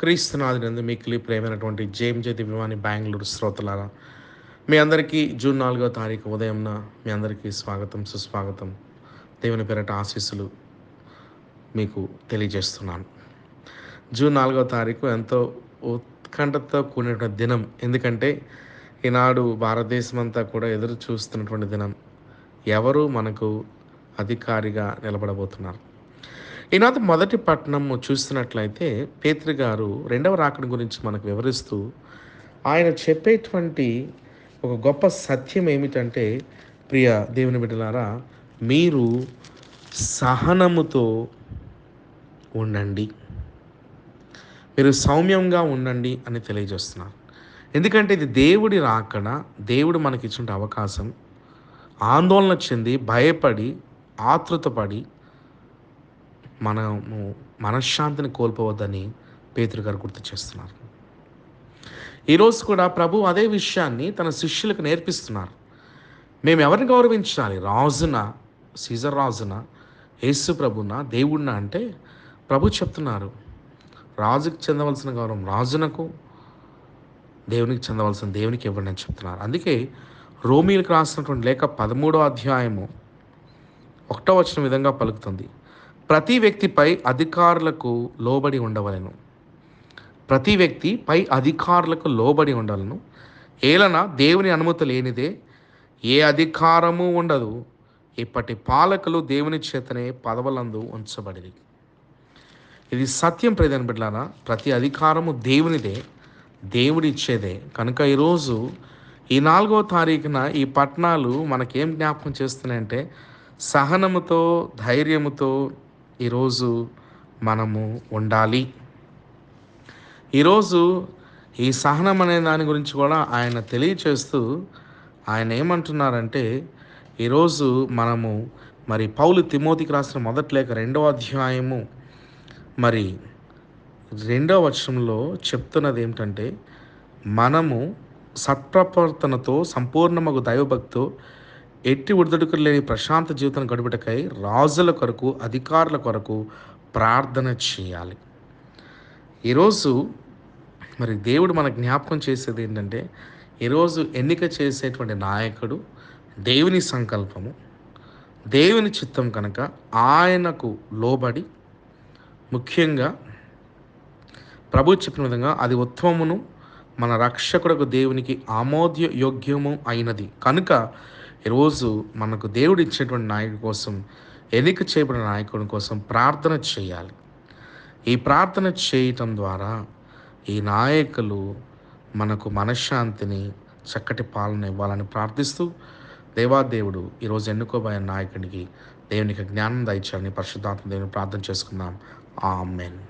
క్రీస్తునాథునందు మీకు ప్రేమైనటువంటి జేమ్ జ్యోతి విమాని బెంగళూరు శ్రోతలారా మీ అందరికీ జూన్ నాలుగో తారీఖు ఉదయంన మీ అందరికీ స్వాగతం సుస్వాగతం. దేవుని పేరట ఆశీస్సులు మీకు తెలియజేస్తున్నాను. జూన్ నాలుగో తారీఖు ఎంతో ఉత్కంఠతో కూడినటువంటి దినం. ఎందుకంటే ఈనాడు భారతదేశం అంతా కూడా ఎదురు చూస్తున్నటువంటి దినం. ఎవరు మనకు అధికారిగా నిలబడబోతున్నారు? ఈనాడు మొదటి పట్టణం చూస్తున్నట్లయితే పేత్రి గారు రెండవ రాకడ గురించి మనకు వివరిస్తూ ఆయన చెప్పేటువంటి ఒక గొప్ప సత్యం ఏమిటంటే ప్రియ దేవుని బిడ్డలారా మీరు సహనముతో ఉండండి. మీరు సౌమ్యంగా ఉండండి అని తెలియజేస్తున్నారు. ఎందుకంటే ఇది దేవుడి రాకడ దేవుడు మనకి ఇచ్చిన అవకాశం. ఆందోళన చెంది భయపడి ఆతృతపడి మనము మనశ్శాంతిని కోల్పోవద్దని పేతురు గారు గుర్తు చేస్తున్నారు. ఈరోజు కూడా ప్రభు అదే విషయాన్ని తన శిష్యులకు నేర్పిస్తున్నారు. మేము ఎవరిని గౌరవించాలి? రాజున సీజర్ రాజున యేసు ప్రభున దేవుడిన అంటే ప్రభు చెప్తున్నారు. రాజుకి చెందవలసిన గౌరవం రాజునకు దేవునికి చెందవలసిన దేవునికి ఇవ్వండి అని చెప్తున్నారు. అందుకే రోమిలకు రాసినటువంటి లేఖ పదమూడో అధ్యాయము ఒకటో వచ్చిన విధంగా పలుకుతుంది. ప్రతి వ్యక్తిపై అధికారులకు లోబడి ఉండవలను. ప్రతి వ్యక్తి పై అధికారులకు లోబడి ఉండవలను ఏలన దేవుని అనుమతి లేనిదే ఏ అధికారము ఉండదు. ఇప్పటి పాలకులు దేవుని చేతనే పదవులందు ఉంచబడింది ఇది సత్యం ప్రధాన బిడ్డారా ప్రతి అధికారము దేవునిదే దేవుడిచ్చేదే. కనుక ఈరోజు ఈ నాలుగో తారీఖున ఈ పట్టణాలు మనకేం జ్ఞాపకం చేస్తున్నాయంటే సహనముతో ధైర్యముతో ఈరోజు మనము ఉండాలి. ఈరోజు ఈ సహనం అనే దాని గురించి కూడా ఆయన తెలియచేస్తూ ఆయన ఏమంటున్నారంటే ఈరోజు మనము మరి పౌలు తిమోతికి రాసిన మొదటి లేఖ రెండవ అధ్యాయము మరి రెండవ వచనంలో చెప్తున్నది ఏమిటంటే మనము సత్ప్రవర్తనతో సంపూర్ణమగు దైవభక్తు ఎట్టి ఒడిదొడుకులు లేని ప్రశాంత జీవితం గడుపుటకై రాజుల కొరకు అధికారుల కొరకు ప్రార్థన చేయాలి. ఈరోజు మరి దేవుడు మన జ్ఞాపకం చేసేది ఏంటంటే ఈరోజు ఎన్నిక చేసేటువంటి నాయకుడు దేవుని సంకల్పము. దేవుని చిత్తం కనుక ఆయనకు లోబడి ముఖ్యంగా ప్రభు చెప్పిన విధంగా అది ఉత్తమమును మన రక్షకుడకు దేవునికి ఆమోద్య యోగ్యము అయినది. కనుక ఈరోజు మనకు దేవుడు ఇచ్చేటువంటి నాయకుడి కోసం ఎన్నిక చేయబడిన నాయకుడి కోసం ప్రార్థన చేయాలి. ఈ ప్రార్థన చేయటం ద్వారా ఈ నాయకులు మనకు మనశ్శాంతిని చక్కటి పాలన ఇవ్వాలని ప్రార్థిస్తూ దేవాదేవుడు ఈరోజు ఎన్నుకోబోయే నాయకునికి దేవునికి జ్ఞానం దయచేయాలని పరిశుద్ధాత్మ దేవుని ప్రార్థన చేసుకుందాం. ఆమెన్.